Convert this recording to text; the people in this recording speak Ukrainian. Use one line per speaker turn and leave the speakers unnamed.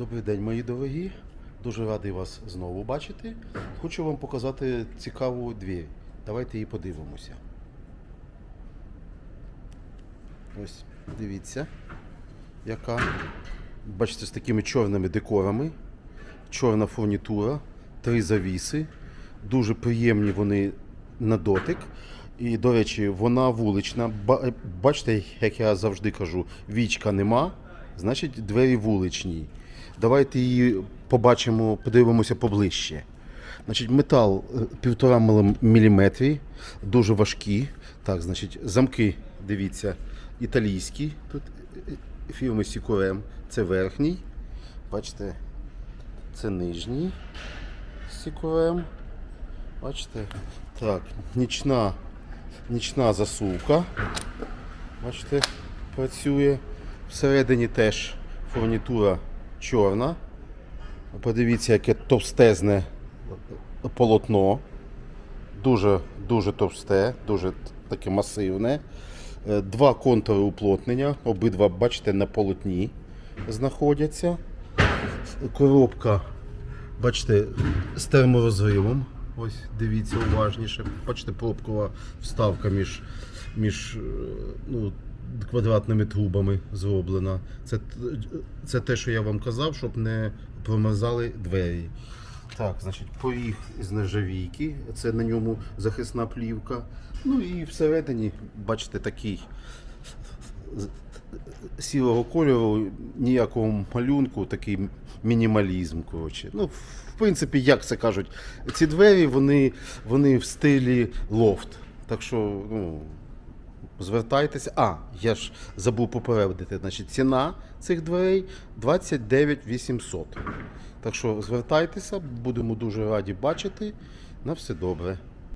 Добрий день, мої дорогі. Дуже радий вас знову бачити. Хочу вам показати цікаву двір. Давайте її подивимося. Ось, дивіться, яка. Бачите, з такими чорними декорами, чорна фурнітура, три завіси. Дуже приємні вони на дотик. І, до речі, вона вулична. Бачите, як я завжди кажу, вічка нема, значить двері вуличні. Давайте її побачимо, подивимося поближче. Значить, метал е, півтора міліметрі, дуже важкі. Так, значить, замки, дивіться, італійські. Тут е, е, фірми Сікурем. Це верхній. Бачите, це нижній Сікурем. Бачите? Так, нічна, нічна засувка. Бачите, працює. Всередині теж фурнітура чорна. Подивіться, яке товстезне полотно. Дуже, дуже товсте, дуже таке масивне. Е, Два контури уплотнення. Обидва, бачите, на полотні знаходяться. Коробка, бачите, з терморозривом. Ось дивіться уважніше. Бачите, пробкова вставка між, між е, ну, квадратними трубами зроблена. Це, це те, що я вам казав, щоб не промерзали двері. Так, значить, поріг з нержавійки, це на ньому захисна плівка. Ну і всередині, бачите, такий сірого кольору, ніякого малюнку, такий мінімалізм. Коротше. Ну, в принципі, як це кажуть, ці двері вони, вони в стилі лофт. Так що, ну, звертайтеся. А, я ж забув попередити. Значить, ціна цих дверей 29 800. Так що звертайтеся, будемо дуже раді бачити. На все добре.